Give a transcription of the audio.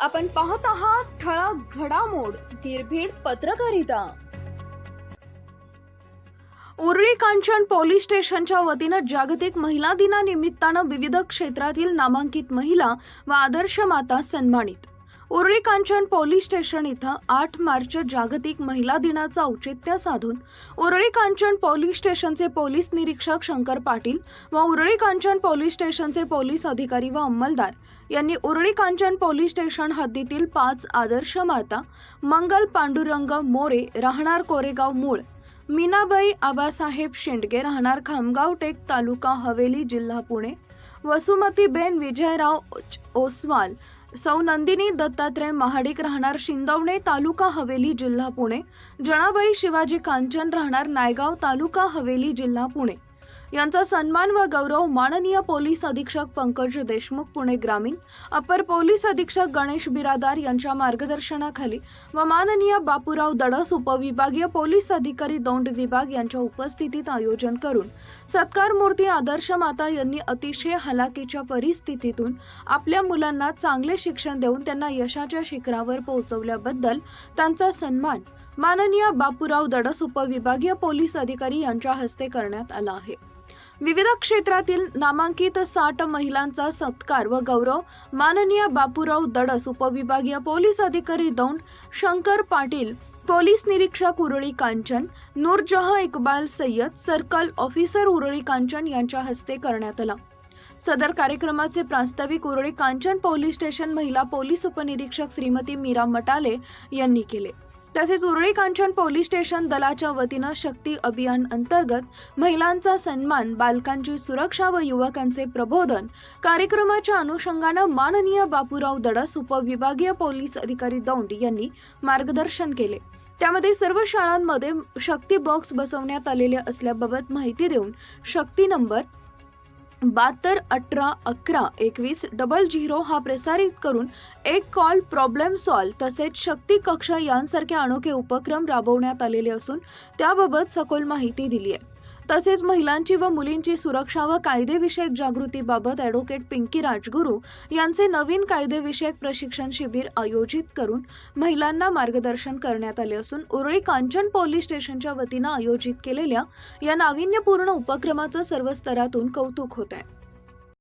आपण पाहत आहात ठळक घडामोड निर्भीड पत्रकारिता. उरळी कांचन पोलीस स्टेशनच्या वतीनं जागतिक महिला दिनानिमित्तानं विविध क्षेत्रातील नामांकित महिला व आदर्श माता सन्मानित. उरळी कांचन पोलीस स्टेशन इथं आठ मार्च जागतिक महिला दिनाचं औचित्य साधून उरळी कांचन पोलीस स्टेशनचे पोलीस निरीक्षक शंकर पाटील व उरळी कांचन पोलीस स्टेशनचे पोलीस अधिकारी व अंमलदार यांनी उरळी कांचन पोलीस स्टेशन हद्दीतील पाच आदर्श माता मंगल पांडुरंग मोरे राहणार कोरेगाव मूळ मीनाबाई आबासाहेब शेंडगे राहणार खामगाव टेक तालुका हवेली जिल्हा पुणे वसुमतीबेन विजयराव ओसवाल सौ नंदिनी दत्तात्रय महाडिक राहणार शिंदवणे तालुका हवेली जिल्हा पुणे. जणाबाई शिवाजी कांचन राहणार नायगाव तालुका हवेली जिल्हा पुणे. यांचा सन्मान व गौरव माननीय पोलीस अधीक्षक पंकज देशमुख पुणे ग्रामीण अपर पोलीस अधीक्षक गणेश बिरादार यांच्या मार्गदर्शनाखाली व माननीय बापूराव दडस उपविभागीय पोलीस अधिकारी दौंड विभाग यांच्या उपस्थितीत आयोजन करून सत्कार मूर्ती आदर्श माता यांनी अतिशय हलाखीच्या परिस्थितीतून आपल्या मुलांना चांगले शिक्षण देऊन त्यांना यशाच्या शिखरावर पोहोचवल्याबद्दल त्यांचा सन्मान माननीय बापूराव दडस उपविभागीय पोलीस अधिकारी यांच्या हस्ते करण्यात आला आहे. विविध क्षेत्रातील नामांकित साठ महिलांचा सत्कार व गौरव माननीय बापूराव दडस उपविभागीय पोलीस अधिकारी दौंड शंकर पाटील पोलीस निरीक्षक उरळी कांचन नूरजह इकबाल सय्यद सर्कल ऑफिसर उरळी कांचन यांच्या हस्ते करण्यात आला. सदर कार्यक्रमाचे प्रास्ताविक उरळी कांचन पोलीस स्टेशन महिला पोलीस उपनिरीक्षक श्रीमती मीरा मटाले यांनी केले. तसेच उरळी कांचन पोलीस स्टेशन दलाच्या वतीनं शक्ती अभियान अंतर्गत महिलांचा सन्मान बालकांची सुरक्षा व युवकांचे प्रबोधन कार्यक्रमाच्या अनुषंगानं माननीय बापूराव दडस उपविभागीय पोलीस अधिकारी दौंड यांनी मार्गदर्शन केले. त्यामध्ये सर्व शाळांमध्ये शक्ती बॉक्स बसवण्यात आलेले असल्याबाबत माहिती देऊन शक्ती नंबर बहात्तर अठरा अकरा एकवीस डबल झिरो हा प्रसारित करून एक कॉल प्रॉब्लेम सॉल्व तसेच शक्ती कक्ष यांसारखे अनोखे उपक्रम राबवण्यात आलेले असून त्याबाबत सखोल माहिती दिली आहे तसेच महिलांची व मुलींची सुरक्षा व कायदेविषयक जागृतीबाबत ॲडव्होकेट पिंकी राजगुरू यांचे नवीन कायदेविषयक प्रशिक्षण शिबिर आयोजित करून महिलांना मार्गदर्शन करण्यात आले असून उरळी कांचन पोलीस स्टेशनच्या वतीनं आयोजित केलेल्या या नाविन्यपूर्ण उपक्रमाचं सर्व स्तरातून कौतुक होत आहे.